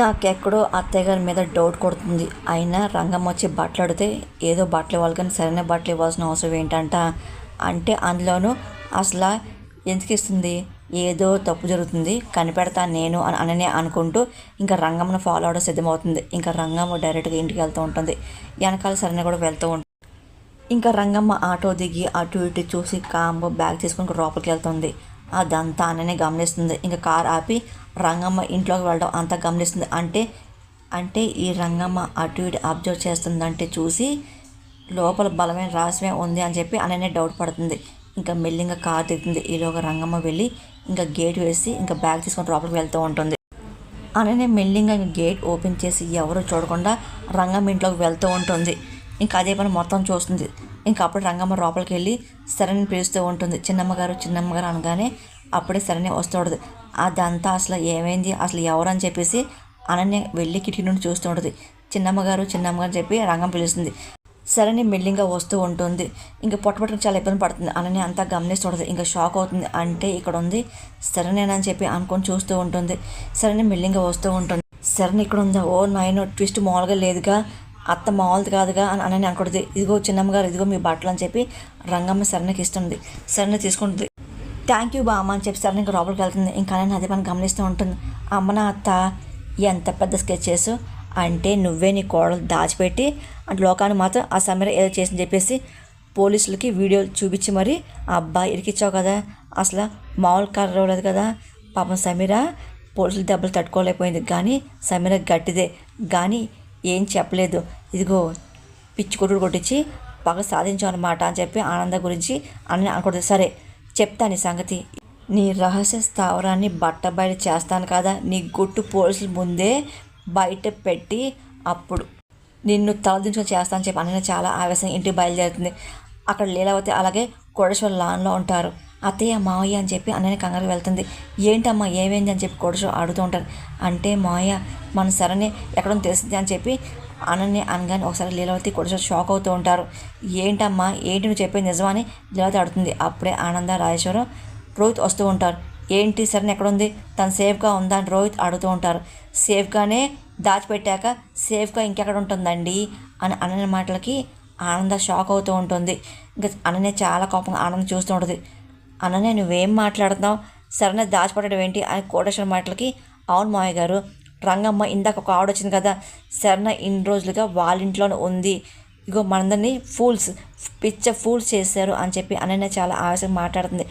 నాకెక్కడో అత్తయ్య గారి మీద డౌట్ కొడుతుంది. అయినా రంగం వచ్చి బట్టలు అడితే ఏదో బట్టలు ఇవ్వాలి కానీ సరైన బట్టలు ఇవ్వాల్సిన అవసరం ఏంటంట? అంటే అందులోనూ అసలు ఎందుకు ఇస్తుంది? ఏదో తప్పు జరుగుతుంది. కనిపెడతా నేను అని అననే అనుకుంటూ ఇంకా రంగమ్మను ఫాలో అవడం సిద్ధమవుతుంది. ఇంకా రంగమ్మ డైరెక్ట్గా ఇంటికి వెళ్తూ ఉంటుంది. వెనకాల సరైన కూడా వెళ్తూ ఉంటుంది. ఇంకా రంగమ్మ ఆటో దిగి అటు ఇటు చూసి కాంబో బ్యాగ్ తీసుకొని లోపలికి వెళ్తుంది. అదంతా అననే గమనిస్తుంది. ఇంకా కార్ ఆపి రంగమ్మ ఇంట్లోకి వెళ్ళడం అంతా గమనిస్తుంది. అంటే అంటే ఈ రంగమ్మ అటు ఇటు అబ్జర్వ్ చేస్తుందంటే చూసి లోపల బలమైన రహస్యమే ఉంది అని చెప్పి అననే డౌట్ పడుతుంది. ఇంకా మెల్లింగా కార్ దిగుతుంది. ఈలోగా రంగమ్మ వెళ్ళి ఇంకా గేట్ వేసి ఇంకా బ్యాగ్ తీసుకొని లోపలికి వెళ్తూ ఉంటుంది. అననే మెల్లింగా ఇంకా గేట్ ఓపెన్ చేసి ఎవరు చూడకుండా రంగమ్మ ఇంట్లోకి వెళ్తూ ఉంటుంది. ఇంకా అదే పని మొత్తం చూస్తుంది. ఇంకా అప్పుడు రంగమ్మ లోపలికి వెళ్ళి సరణి పిలుస్తూ ఉంటుంది. చిన్నమ్మ గారు చిన్నమ్మ గారు అనగానే అప్పుడే సరణి వస్తుంటుంది. అదంతా అసలు ఏమైంది? అసలు ఎవరని చెప్పేసి అనన్య వెళ్ళి కిటికీ నుండి చూస్తూ ఉంటుంది చిన్నమ్మ గారు చిన్నమ్మ గారు అని చెప్పి రంగం పిలుస్తుంది. సరణి మెల్లింగా వస్తూ ఉంటుంది. ఇంకా పొట్టపట్టుకు చాలా ఇబ్బంది పడుతుంది. అనని అంతా గమనిస్తుంటుంది. ఇంకా షాక్ అవుతుంది. అంటే ఇక్కడ ఉంది సరణేనని చెప్పి అనుకొని చూస్తూ ఉంటుంది. సరణి మెల్లింగా వస్తూ ఉంటుంది. సరణి ఇక్కడ ఉందా ఓ నాయన ట్విస్ట్ మామూలుగా లేదుగా. అత్త మామూలుది కాదుగా అని అనని అనుకుంటుంది. ఇదిగో చిన్నమ్మ గారు ఇదిగో మీ బట్టలు అని చెప్పి రంగమ్మ సరణకి ఇస్తుంది. సరణ తీసుకుంటుంది. థ్యాంక్ యూ బామ్మ అని చెప్పి సరణ ఇంకా లోపలికి వెళ్తుంది. ఇంకా నేను అదే పని గమనిస్తూ ఉంటుంది. అమ్మ నా అత్త ఎంత పెద్ద స్కెచెస్ అంటే నువ్వే నీ కోడలు దాచిపెట్టి అంటే లోకాన్ని మాత్రం ఆ సమీర ఏదో చేసింది చెప్పేసి పోలీసులకి వీడియోలు చూపించి మరి ఆ అబ్బాయి ఇరికిచ్చావు కదా. అసలు మామూలు కర్ర ఇవ్వలేదు కదా. పాపం సమీర పోలీసులు దెబ్బలు తట్టుకోలేకపోయింది. కానీ సమీర గట్టిదే. కానీ ఏం చెప్పలేదు. ఇదిగో పిచ్చి కొట్టుడు కొట్టించి పగ సాధించావు అనమాట అని చెప్పి ఆనంద గురించి అని అనుకుంటుంది సరే చెప్తాను ఈ సంగతి. నీ రహస్య స్థావరాన్ని బట్ట బయట చేస్తాను కదా నీ గుట్టు పోలీసుల ముందే బయట పెట్టి అప్పుడు నిన్ను తలదించుకొని చేస్తానని చెప్పి అన్న చాలా ఆవేశం ఇంటికి బయలుదేరుతుంది. అక్కడ లీలావతి అలాగే కోడేశ్వర లాన్లో ఉంటారు. అత్తయ్య మావయ్య అని చెప్పి అన్నయ్య కంగారు వెళ్తుంది. ఏంటమ్మా ఏమైంది? అని చెప్పి కొడుచు అడుగుతూ ఉంటారు అంటే మావయ్య మన సరని ఎక్కడో తెలిసింది అని చెప్పి అనన్య అనగానే ఒకసారి లీలావతి కొడుచు షాక్ అవుతూ ఉంటారు. ఏంటమ్మా ఏంటి నువ్వు చెప్పేది నిజమని లీలావతి అడుగుతుంది. అప్పుడే ఆనంద రాజేశ్వరం రోహిత్ వస్తూ ఉంటారు. ఏంటి సరే ఎక్కడ ఉంది తను సేఫ్గా ఉందా? అని రోహిత్ అడుగుతూ ఉంటారు. సేఫ్గానే దాచిపెట్టాక సేఫ్గా ఇంకెక్కడ ఉంటుందండి? అని అనని మాటలకి ఆనంద షాక్ అవుతూ ఉంటుంది. ఇంకా అనన్య చాలా కోపంగా ఆనందం చూస్తూ ఉంటుంది. అనన్య నువ్వేం మాట్లాడుతున్నావు? సరైన దాచిపెట్టడం ఏంటి? అని కోటేశ్వర మాటలకి అవును మావయ్య గారు. రంగమ్మ ఇందాక ఒక ఆవిడ వచ్చింది కదా సరైన ఇన్ని రోజులుగా వాళ్ళ ఇంట్లోనే ఉంది. ఇగో మనందరినీ ఫూల్స్ పిచ్చ ఫూల్స్ చేశారు అని చెప్పి అనన్య చాలా ఆవేశంగా మాట్లాడుతుంది.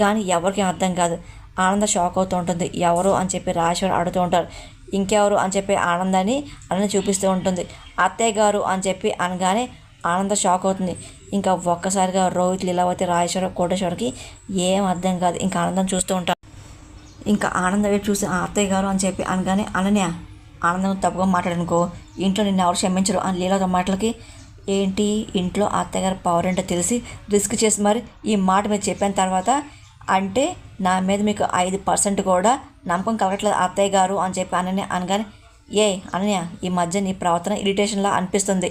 కానీ ఎవరికి అర్థం కాదు. ఆనంద షాక్ అవుతూ ఉంటుంది. ఎవరు అని చెప్పి రాజేశ్వర్ అడుగుతూ ఉంటారు. ఇంకెవరు అని చెప్పి ఆనందాన్ని అనని చూపిస్తూ ఉంటుంది. అత్తయ్య గారు అని చెప్పి అనగానే ఆనంద షాక్ అవుతుంది. ఇంకా ఒక్కసారిగా రోహిత్ లీలావతి రాజేశ్వర కోటేశ్వరికి ఏం అర్థం కాదు. ఇంకా ఆనందం చూస్తూ ఉంటారు. ఇంకా ఆనందం వైపు చూసి అత్తయ్య గారు అని చెప్పి అనగానే అనన్య ఆనందం తప్పుగా మాట్లాడనుకో. ఇంట్లో నిన్ను ఎవరు క్షమించరు అని లీలావతి మాటలకి ఏంటి? ఇంట్లో అత్తగారి పవర్ ఏంటో తెలిసి రిస్క్ చేసి మరి ఈ మాట మీరు చెప్పిన తర్వాత అంటే నా మీద మీకు ఐదు పర్సెంట్ కూడా నమ్మకం కలగట్లేదు అత్తయ్య గారు అని చెప్పి అనని అనగానే ఏ అనన్య ఈ మధ్య నీ ప్రవర్తన ఇరిటేషన్లా అనిపిస్తుంది.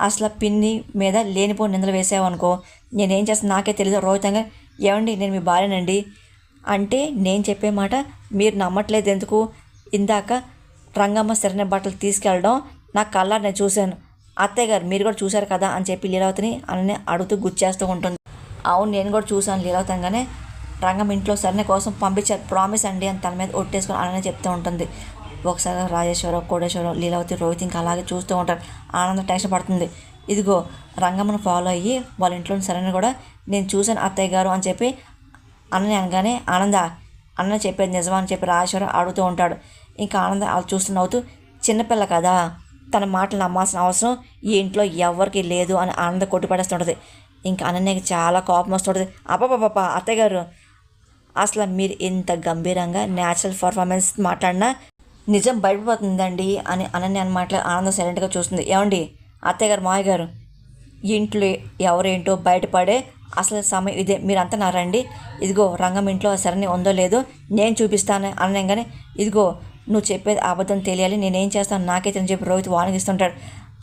అసలు పిన్ని మీద లేనిపోని నిందలు వేసావనుకో నేనేం చేస్తాను నాకే తెలియదు రోహితంగా ఏమండి నేను మీ భార్యనండి. అంటే నేను చెప్పే మాట మీరు నమ్మట్లేదు ఎందుకు? ఇందాక రంగమ్మ సరైన బట్టలు తీసుకెళ్ళడం నా కళ్ళ నేను చూశాను. అత్తయ్య గారు మీరు కూడా చూశారు కదా? అని చెప్పి లీలావతిని అని అడుగుతూ గుచ్చేస్తూ ఉంటుంది. అవును నేను కూడా చూశాను లీలావతంగానే. రంగం ఇంట్లో సరైన కోసం పంపించారు ప్రామిస్ అండి అని తన మీద ఒట్టేసుకొని అలానే చెప్తూ ఉంటుంది. ఒకసారి రాజేశ్వరం కోటేశ్వరం లీలావతి రోహిత్ ఇంకా అలాగే చూస్తూ ఉంటారు. ఆనందం టెన్షన్ పడుతుంది. ఇదిగో రంగమ్మను ఫాలో అయ్యి వాళ్ళ ఇంట్లో సరైన కూడా నేను చూశాను అత్తయ్య గారు అని చెప్పి అన్నని అనగానే ఆనంద అన్న చెప్పేది నిజమా అని చెప్పి రాజేశ్వరం అడుగుతూ ఉంటాడు. ఇంకా ఆనంద అలా చూస్తూ నవ్వుతూ చిన్నపిల్ల కదా తన మాటలు నమ్మాల్సిన అవసరం ఈ ఇంట్లో ఎవరికి లేదు అని ఆనంద కొట్టిపడేస్తుంటుంది. ఇంకా అనన్యకి చాలా కోపం వస్తుంటుంది. అప్పపప్ప అత్తయ్య గారు అసలు మీరు ఇంత గంభీరంగా న్యాచురల్ పర్ఫార్మెన్స్ మాట్లాడినా నిజం బయటపడుతుందండి అని అనన్య అనమాట ఆనందం సైలెంట్గా చూస్తుంది. ఏమండి? అత్తయ్య గారు మాయ గారు ఇంట్లో ఎవరేంటో బయటపడే అసలు సమయం ఇదే. మీరంతా నా రండి. ఇదిగో రంగం ఇంట్లో సరణి ఉందో లేదో నేను చూపిస్తాను అనగానే ఇదిగో నువ్వు చెప్పేది అబద్ధం తెలియాలి నేనేం చేస్తాను నాకే తెలియని చెప్పి రోహిత్ వార్నింగ్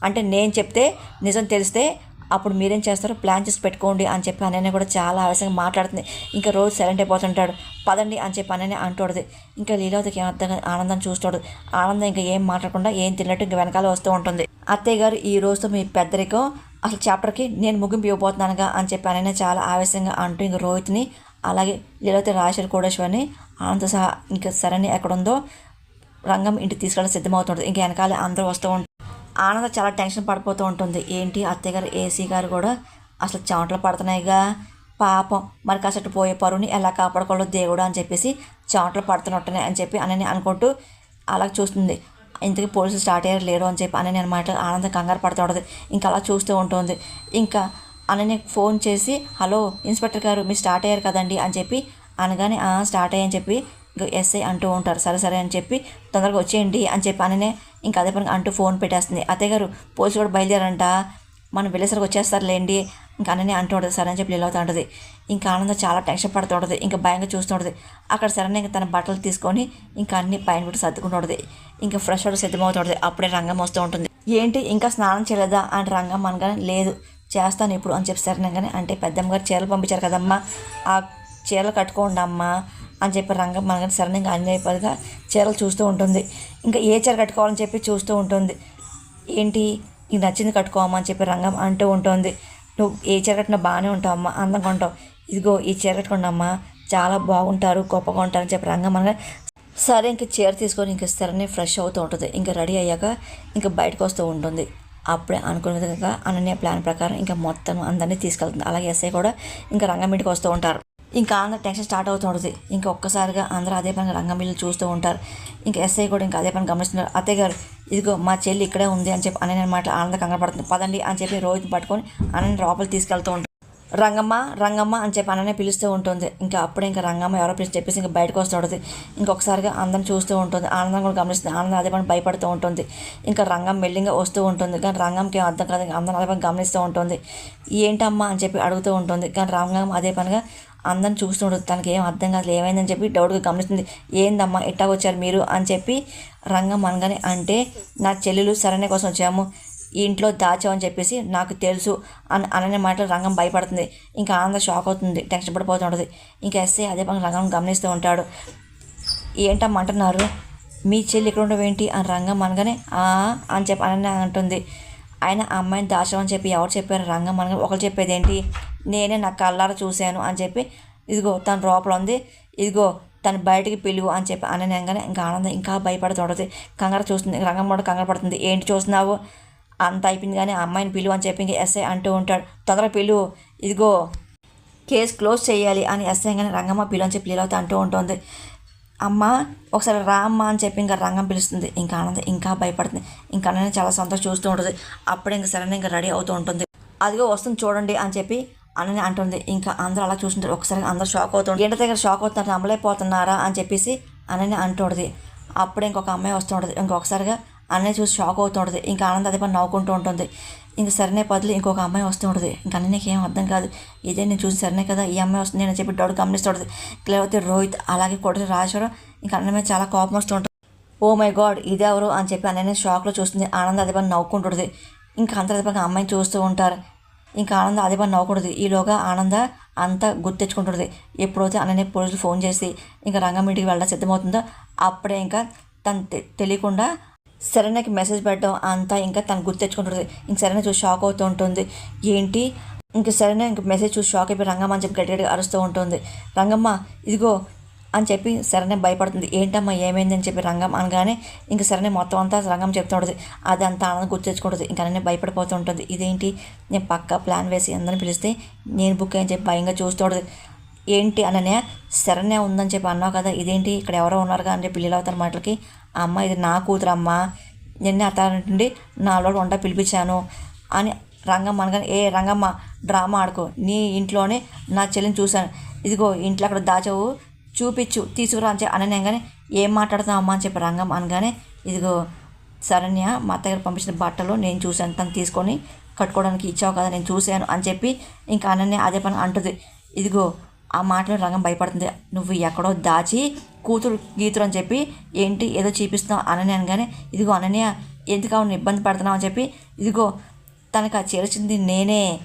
అంటే నేను చెప్తే నిజం తెలిస్తే అప్పుడు మీరేం చేస్తారో? ప్లాన్ చేసి పెట్టుకోండి అని చెప్పి అనన్య కూడా చాలా ఆవేశంగా మాట్లాడుతుంది. ఇంకా రోజు సైలెంట్ అయిపోతుంటాడు. పదండి అని చెప్పి అనన్య అంటోడది. ఇంకా లీలావతికి అర్థం ఆనందం చూస్తాడు. ఆనందం ఇంకా ఏం మాట్లాడకుండా ఏం తిన్నట్టు ఇంకా వెనకాల వస్తూ ఉంటుంది. అత్తయ్య గారు ఈ రోజుతో మీ పెద్దరికం అసలు చాప్టర్కి నేను ముగింపు ఇవ్వబోతున్నానుగా అని చెప్పి అనన్య చాలా ఆవేశంగా అంటూ ఇంక రోహిత్ని అలాగే లీలావతి రాజేశ్వరి కోడేశ్వరిని ఆనంద్ సహా ఇంకా సరణి ఎక్కడుందో రంగం ఇంటికి తీసుకెళ్ళడం సిద్ధమవుతుంది ఇంకా వెనకాల అందరూ వస్తూ ఉంటారు. ఆనంద చాలా టెన్షన్ పడిపోతూ ఉంటుంది. ఏంటి? అత్తయ్య గారు ఏసీ గారు కూడా అసలు చెమటలు పడుతున్నాయిగా. పాపం. మరి కాసేపు పోయే పరువుని ఎలా కాపాడుకోవాలో దేవుడు అని చెప్పేసి చెమటలు పడుతున్నట్టునే అని చెప్పి అని అనుకుంటూ అలా చూస్తుంది. ఇంతకీ పోలీసులు స్టార్ట్ అయ్యారు లేరు అని చెప్పి అనని అనమాట. ఆనందం కంగారు పడుతూ ఉంటుంది. ఇంకా అలా చూస్తూ ఉంటుంది. ఇంకా అనని ఫోన్ చేసి హలో ఇన్స్పెక్టర్ గారు మీరు స్టార్ట్ అయ్యారు కదండి అని చెప్పి అనగానే స్టార్ట్ అయ్యని చెప్పి ఎస్ఐ అంటూ ఉంటారు. సరే సరే అని చెప్పి తొందరగా వచ్చేయండి అని చెప్పి అననే ఇంకా అదే పని అంటూ ఫోన్ పెట్టేస్తుంది. అత్తయ్య గారు పోలీసు కూడా బయలుదేరంట. మనం వెళ్ళేసరికి వచ్చేస్తారులేండి. ఇంకా అన్ననే అంటూ ఉంటుంది. సరే అని చెప్పి వెళ్ళవుతూ ఉంటుంది. ఇంకా ఆనందం చాలా టెన్షన్ పడుతుంటుంది ఇంకా భయంగా చూస్తూ ఉంటుంది. అక్కడ సరైన ఇంకా తన బట్టలు తీసుకొని ఇంకా అన్ని పైన పెట్టి సర్దుకుంటుంటుంది ఇంకా ఫ్రెష్ అవుట్ సిద్ధమవుతుంటుంది అప్పుడే రంగం వస్తూ ఉంటుంది. ఏంటి ఇంకా స్నానం చేయలేదా? అని రంగం అనగానే లేదు చేస్తాను ఇప్పుడు అని చెప్పి సరేనగానే అంటే పెద్దమ్మ గారు చీరలు పంపించారు కదమ్మా. ఆ చీరలు కట్టుకోండి అమ్మా అని చెప్పి రంగం మనకి సరైన ఇంకా చీరలు చూస్తూ ఉంటుంది. ఇంకా ఏ చీర కట్టుకోవాలని చెప్పి చూస్తూ ఉంటుంది. ఏంటి? నీకు నచ్చింది కట్టుకోవమ్మా అని చెప్పి రంగం అంటూ ఉంటుంది. నువ్వు ఏ చీర కట్టినా బాగానే ఉంటావమ్మా అందంగా ఉంటావు. ఇదిగో ఈ చీర కట్టుకోండి అమ్మా చాలా బాగుంటారు గొప్పగా ఉంటారని చెప్పి రంగం అనగా సరే ఇంక చీర తీసుకొని ఇంక సరే ఫ్రెష్ అవుతూ ఉంటుంది. ఇంకా రెడీ అయ్యాక ఇంకా బయటకు వస్తూ ఉంటుంది. అప్పుడే అనుకున్న విధంగా అనన్య ప్లాన్ ప్రకారం ఇంకా మొత్తం అందరినీ తీసుకెళ్తుంది. అలాగే ఎస్ఐ కూడా ఇంకా రంగం ఇంటికి వస్తూ ఉంటారు. ఇంకా అందరు టెన్షన్ స్టార్ట్ అవుతుంది ఇంకా ఒక్కసారిగా అందరూ అదే పని రంగమిల్లు చూస్తూ ఉంటారు. ఇంకా ఎస్ఐ కూడా ఇంకా అదే పని గమనిస్తున్నారు. అత్తయ్య గారు ఇదిగో మా చెల్లి ఇక్కడే ఉంది అని చెప్పి అనని మాట ఆనంద కంగారు పడుతుంది. పదండి అని చెప్పి రోహిత్ పట్టుకొని అనని లోపలికి తీసుకెళ్తూ ఉంటారు. రంగమ్మ రంగమ్మ అని చెప్పి అననే పిలుస్తూ ఉంటుంది. ఇంకా అప్పుడే ఇంకా రంగమ్మ ఎవరో పిలిచి చెప్పేసి ఇంకా బయటకు వస్తూ ఉంటుంది ఇంకొకసారిగా అందం చూస్తూ ఉంటుంది. ఆనందం కూడా గమనిస్తుంది. ఆనందం అదే పని భయపడుతూ ఉంటుంది. ఇంకా రంగం మెల్లింగా వస్తూ ఉంటుంది. కానీ రంగంకి ఏం అర్థం కాదు. అందరం అదే పని గమనిస్తూ ఉంటుంది. ఏంటమ్మా? అని చెప్పి అడుగుతూ ఉంటుంది. కానీ రంగం అదే పనిగా అందరం చూస్తూ ఉంటుంది. తనకి ఏం అర్థం కాదు. ఏమైందని చెప్పి డౌట్గా గమనిస్తుంది. ఏందమ్మా? ఇట్టా వచ్చారు మీరు? అని చెప్పి రంగం అనగానే అంటే నా చెల్లెలు సరైన కోసం వచ్చాము. ఈ ఇంట్లో దాచామని చెప్పేసి నాకు తెలుసు అని అననే మాటలు రంగం భయపడుతుంది. ఇంకా ఆనంద షాక్ అవుతుంది టెన్షన్ పడిపోతుంటుంది ఇంకా ఎస్ఐ అదే పని రంగం గమనిస్తూ ఉంటాడు. ఏంటమ్మంటున్నారు మీ చెల్లి ఇక్కడ ఉండడం ఏంటి? అని రంగం అనగానే అని చెప్పి అననే అంటుంది. ఆయన అమ్మాయిని దాచామని చెప్పి ఎవరు చెప్పారు? రంగం అనగా ఒకరు చెప్పేది ఏంటి నేనే నా కళ్ళారా చూశాను అని చెప్పి ఇదిగో తన లోపల ఉంది. ఇదిగో తను బయటికి పిలువు అని చెప్పి అనగానే ఇంకా ఆనందం ఇంకా భయపడుతుంటుంది కంగారు చూస్తుంది రంగం కూడా కంగారు పడుతుంది. ఏంటి చూస్తున్నావు? అంత అయిపోయింది కానీ ఆ అమ్మాయిని పిలువు అని చెప్పి ఎస్ఐ అంటూ ఉంటాడు. తొందరగా పిలువు ఇదిగో కేసు క్లోజ్ చేయాలి అని ఎస్ఐ కానీ రంగమ్మ పిలువు అని చెప్పి లీలవత అంటూ ఉంటుంది. అమ్మ ఒకసారి రా అమ్మ అని చెప్పి ఇంకా రంగం పిలుస్తుంది. ఇంకా ఆనందం ఇంకా భయపడుతుంది. ఇంకా అన్నయ్య చాలా సంతోషం చూస్తూ ఉంటుంది. అప్పుడే ఇంకా సరైన ఇంకా రెడీ అవుతూ ఉంటుంది. అదిగో వస్తుంది చూడండి అని చెప్పి అన్నని అంటుంది. ఇంకా అందరూ అలా చూస్తుంటారు. ఒకసారి అందరూ షాక్ అవుతుంది ఇంటి దగ్గర షాక్ అవుతున్నారు? నమ్మలేకపోతున్నారా? అని చెప్పేసి అన్నని అంటుంది. అప్పుడే ఇంకొక అమ్మాయి వస్తుంటుంది ఇంకొకసారిగా అన్నయ్య చూసి షాక్ అవుతూ ఉంటుంది. ఇంకా ఆనంద్ అదే పని నవ్వుకుంటూ ఉంటుంది. ఇంక సరైన పదులు ఇంకొక అమ్మాయి వస్తూ ఉంటుంది. ఇంకా నీకు ఏం అర్థం కాదు. ఇదే నేను చూసి సరైన కదా ఈ అమ్మాయి వస్తుంది అని చెప్పి డౌట్ గమనిస్తుంటుంది లేకపోతే రోహిత్ అలాగే కొడుకు రాజేశ్వరం ఇంకా అన్న మీద చాలా కోపం వస్తూ ఉంటుంది. ఓ మై గాడ్ ఇదెవరు అని చెప్పి అన్నయ్య షాక్లో చూస్తుంది. ఆనంద్ అదే పని నవ్వుకుంటుంది ఇంకా అందరూ అదే పని అమ్మాయిని చూస్తూ ఉంటారు. ఇంకా ఆనంద అదే పని నవ్వకూడదు ఈలోగా ఆనంద అంతా గుర్తెచ్చుకుంటుంది ఎప్పుడైతే అన్నయ్య పోలీసులు ఫోన్ చేసి ఇంకా రంగం ఇంటికి వెళ్ళడం సిద్ధమవుతుందో? అప్పుడే ఇంకా తను తెలియకుండా సరైనకి మెసేజ్ పెట్టడం అంతా ఇంకా తను గుర్తెచ్చుకుంటుంది ఇంక సరైన చూసి షాక్ అవుతూ ఉంటుంది. ఏంటి? ఇంక సరైన ఇంక మెసేజ్ చూసి షాక్ అయిపోయి రంగమ్మ అని చెప్పి గట్టిగా అరుస్తూ ఉంటుంది. రంగమ్మ ఇదిగో అని చెప్పి సరైన భయపడుతుంది. ఏంటమ్మా ఏమైంది అని చెప్పి రంగం అనగానే ఇంక సరైన మొత్తం అంతా రంగం చెప్తుంటుంది అది అంతా ఆనందం గుర్తు తెచ్చుకుంటుంది. ఇంకా అన్నీ భయపడిపోతూ ఉంటుంది. ఇదేంటి? నేను పక్కా ప్లాన్ వేసి అందరిని పిలిస్తే నేను బుక్ అని చెప్పి భయంగా చూస్తుంటుంది ఏంటి అననే శరణ్య ఉందని చెప్పి అన్నావు కదా ఇదేంటి? ఇక్కడ ఎవరో ఉన్నారుగా అని చెప్పి అవుతారు మాటలకి. అమ్మ ఇది నా కూతురు అమ్మ నిన్న అతనుండి నాలో వంట పిలిపించాను అని రంగమ్మ అనగానే ఏ రంగమ్మ డ్రామా ఆడుకో నీ ఇంట్లోనే నా చెల్లిని చూశాను. ఇదిగో ఇంట్లో అక్కడ దాచావు చూపించు తీసుకురా అని చెప్పి అనగానే ఏం మాట్లాడుతావు అమ్మ? అని చెప్పి రంగం అనగానే ఇదిగో శరణ్య మా అత్తగారు పంపించిన బట్టలు నేను చూశాను తను తీసుకొని కట్టుకోవడానికి ఇచ్చావు కదా నేను చూశాను అని చెప్పి ఇంకా అనన్య అదే పని అంటుంది. ఇదిగో ఆ మాటలో రంగం భయపడుతుంది. నువ్వు ఎక్కడో దాచి కూతురు గీతురు అని చెప్పి ఏంటి ఏదో చూపిస్తున్నావు? అనని అనగానే ఇదిగో అనన్య ఎందుకు అవును ఇబ్బంది పడుతున్నావు? అని చెప్పి ఇదిగో తనకు ఆ చీర నేనే.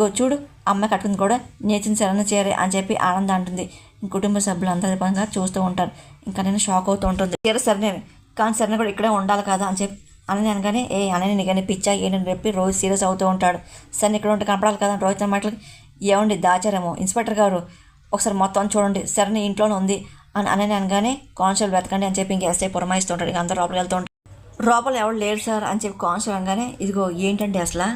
గో చూడు అమ్మాయి కట్టుకుంది కూడా నేర్చిన సరైన చీరే అని చెప్పి ఆనంద అంటుంది. కుటుంబ సభ్యులు అందరి పరంగా చూస్తూ ఉంటారు. ఇంకా నేను షాక్ అవుతూ ఉంటుంది. చీర సరేనే కానీ సరైన కూడా ఇక్కడే ఉండాలి కదా అని చెప్పి అని అనగానే ఏ అనని నీకని పిచ్చా ఏంటని చెప్పి రోజు సీరియస్ అవుతూ ఉంటాడు. సరే ఇక్కడ ఉంటే కనపడాలి కదా రోహిత్ మాటలకి ఏమండి దాచారేమో. ఇన్స్పెక్టర్ గారు ఒకసారి మొత్తం చూడండి. సరే ఇంట్లోనే ఉంది. అని అని అనగానే కానిస్టేబుల్ వెతకండి అని చెప్పి ఇంకా ఎస్ఐ పురమాయిస్తుంటాడు. ఇంక అందరూ లోపలికి వెళ్తూ ఉంటారు. లోపల ఎవరు లేరు సార్ అని చెప్పి కానిస్టేబుల్ అనగానే ఇదిగో ఏంటండి అసలు?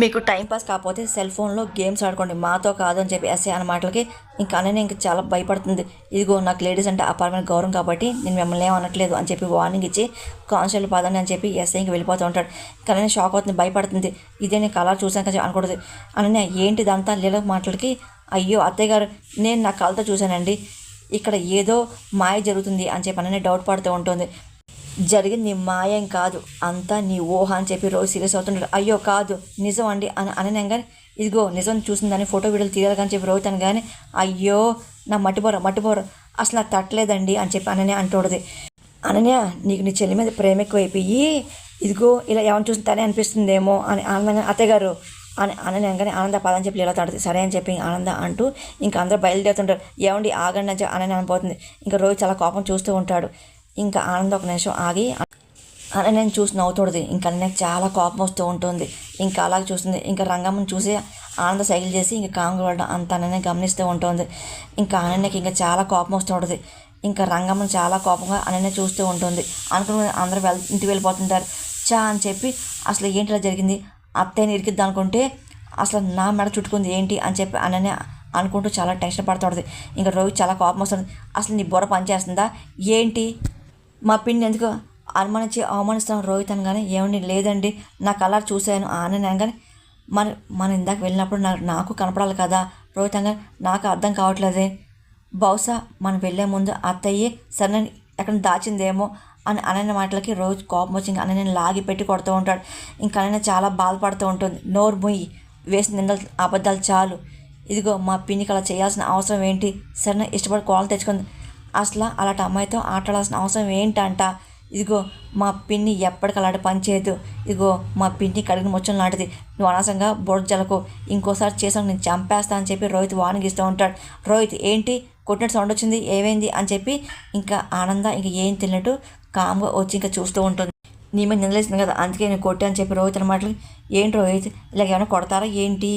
మీకు టైంపాస్ కాకపోతే సెల్ ఫోన్లో గేమ్స్ ఆడుకోండి. మాతో కాదు అని చెప్పి ఎస్ఐ అన్న మాటలకి ఇంకా అనని ఇంకా చాలా భయపడుతుంది. ఇదిగో నాకు లేడీస్ అంటే అపార్ట్మెంట్ గౌరవం కాబట్టి నేను మిమ్మల్ని ఏమనట్లేదు అని చెప్పి వార్నింగ్ ఇచ్చి కాన్స్టేబుల్ పదండి అని చెప్పి ఎస్ఐ ఇంక వెళ్ళిపోతూ ఉంటాడు. కానీ షాక్ అవుతుంది భయపడుతుంది. ఇదే నేను కలర్ చూసాను చూశాక అనకూడదు. అనని ఏంటిదంతా లీల మాటలకి అయ్యో అత్తయ్య గారు నేను నా కళ్ళతో చూశానండి. ఇక్కడ ఏదో మాయ జరుగుతుంది అని చెప్పి అనని డౌట్ పడుతూ ఉంటుంది. జరిగింది నీ మాయం కాదు. అంతా నీ ఊహ అని చెప్పి రోజు సీరియస్ అవుతుంటారు అయ్యో కాదు నిజం అండి అని అనలేం కానీ ఇదిగో నిజం చూసిందని ఫోటో వీడియోలు తీయాలి కానీ చెప్పి రోగుతాను కానీ అయ్యో నా మట్టిపోర మట్టిపోర అసలు నాకు తట్టలేదండి అని చెప్పి అననే అంటూడది అనన్య నీకు నీ చెల్లి మీద ప్రేమ ఎక్కువైపోయి ఇదిగో ఇలా ఎవరిని చూసిన తనే అనిపిస్తుందేమో అని అన్న అత్తగారు అని అని అనగానే ఆనంద పదని చెప్పి ఇలా తాడుతుంది సరే అని చెప్పి ఆనంద అంటూ ఇంకా అందరూ బయలుదేరుతుంటారు. ఏమండి ఆగండి అని చెప్పి అనని అనిపోతుంది ఇంకా రోజు చాలా కోపం చూస్తూ ఉంటాడు. ఇంకా ఆనంద ఒక నిమిషం ఆగి అని నేను చూసి నవ్వుతుంది ఇంకా నాకు చాలా కోపం వస్తూ ఉంటుంది. ఇంకా అలాగే చూస్తుంది. ఇంకా రంగమ్మని చూసి ఆనంద సైకిల్ చేసి ఇంకా కాంగు వెళ్ళడం అంత అననే గమనిస్తూ ఉంటుంది. ఇంకా అనన్నకి ఇంకా చాలా కోపం వస్తూ ఉంటుంది. ఇంకా రంగమ్మని చాలా కోపంగా అనన్య చూస్తూ ఉంటుంది. అనుకుని అందరూ వెళ్ ఇంటికి వెళ్ళిపోతుంటారు. చా అని చెప్పి అసలు ఏంటిలా జరిగింది? అత్తయ్యని ఇరికిద్దాం అనుకుంటే అసలు నా మెడ చుట్టుకుంది ఏంటి అని చెప్పి అననే అనుకుంటూ చాలా టెన్షన్ పడుతుంది ఇంకా రోహిత్ చాలా కోపం వస్తుంది. అసలు నీ బుర్ర పనిచేస్తుందా? ఏంటి? మా పిన్ని ఎందుకు అనుమానించి అవమానిస్తాం రోహిత్ అనగానే ఏమండి లేదండి నా కలర్ చూశాను ఆనని అనగానే మన మనం ఇందాక వెళ్ళినప్పుడు నాకు నాకు కనపడాలి కదా? రోహిత్ అనగానే నాకు అర్థం కావట్లేదే. బహుశా మనం వెళ్ళే ముందు అత్తయ్య సరే ఎక్కడ దాచిందేమో అని అనని మాటలకి రోజు కోపం వచ్చి ఇంకా లాగి పెట్టి కొడుతూ ఉంటాడు. ఇంకా అనని చాలా బాధపడుతూ ఉంటుంది. నోరు మొయ్యి వేసిన నిందలు అబద్ధాలు చాలు. ఇదిగో మా పిన్నికి అలా చేయాల్సిన అవసరం ఏంటి? సరే ఇష్టపడి కోళ్ళు తెచ్చుకుంది. అసలు అలాంటి అమ్మాయితో ఆటలాల్సిన అవసరం ఏంటంట? ఇదిగో మా పిన్ని ఎప్పటికి అలాంటి పని చేయదు. ఇదిగో మా పిన్ని కడిగిన ముచ్చం లాంటిది. నువ్వు అనవసరంగా బొడ్డు జలకు ఇంకోసారి చేసాను నేను చంపేస్తా అని చెప్పి రోహిత్ వానిగిస్తూ ఉంటాడు. రోహిత్ ఏంటి? కొట్టినట్టు సౌండ్ వచ్చింది? ఏమైంది? అని చెప్పి ఇంకా ఆనంద ఇంకా ఏం తిన్నట్టు కామ్గా వచ్చి ఇంకా చూస్తూ ఉంటుంది. నీ మీద నిలలేసింది కదా అందుకే నేను కొట్టాను అని చెప్పి రోహిత్ అనమాట ఏంటి రోహిత్ ఇలాగ ఏమైనా కొడతారా? ఏంటి?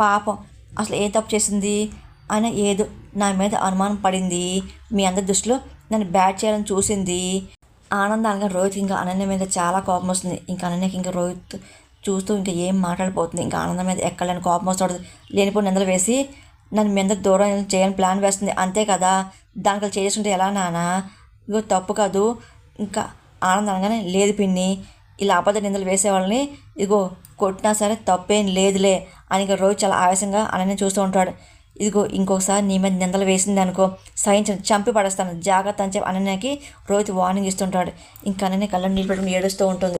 పాపం అసలు ఏ తప్పు చేసింది? ఆయన ఏదో నా మీద అనుమానం పడింది. మీ అందరి దృష్టిలో నన్ను బ్యాట్ చేయాలని చూసింది. ఆనందంగా రోహిత్ ఇంకా అనన్య మీద చాలా కోపం వస్తుంది. ఇంకా అనన్యకి ఇంకా రోహిత్ చూస్తూ ఇంకా ఏం మాట్లాడిపోతుంది ఇంకా ఆనందం మీద ఎక్కలేని కోపం వస్తుంది లేనిపోయిన నిందలు వేసి నన్ను మీద దూరం చేయాలని ప్లాన్ వేస్తుంది. అంతే కదా దానికి చేస్తుంటే ఎలా నానా ఇగో తప్పు కాదు. ఇంకా ఆనందం అనగానే లేదు పిన్ని ఇలా అబద్ధ నిందలు వేసే వాళ్ళని ఇదిగో కొట్టినా సరే తప్పేం లేదులే అని ఇక రోజు చాలా ఆవేశంగా అనని చూస్తూ ఉంటాడు. ఇదిగో ఇంకొకసారి నీ మీద నిందలు వేసింది అనుకో సహించను చంపి పడేస్తాను. జాగ్రత్త అని చెప్పి అనన్యకి రోహిత్ వార్నింగ్ ఇస్తుంటాడు. ఇంకా అనన్య కళ్ళని నీళ్ళు పెట్టుకుని ఏడుస్తూ ఉంటుంది.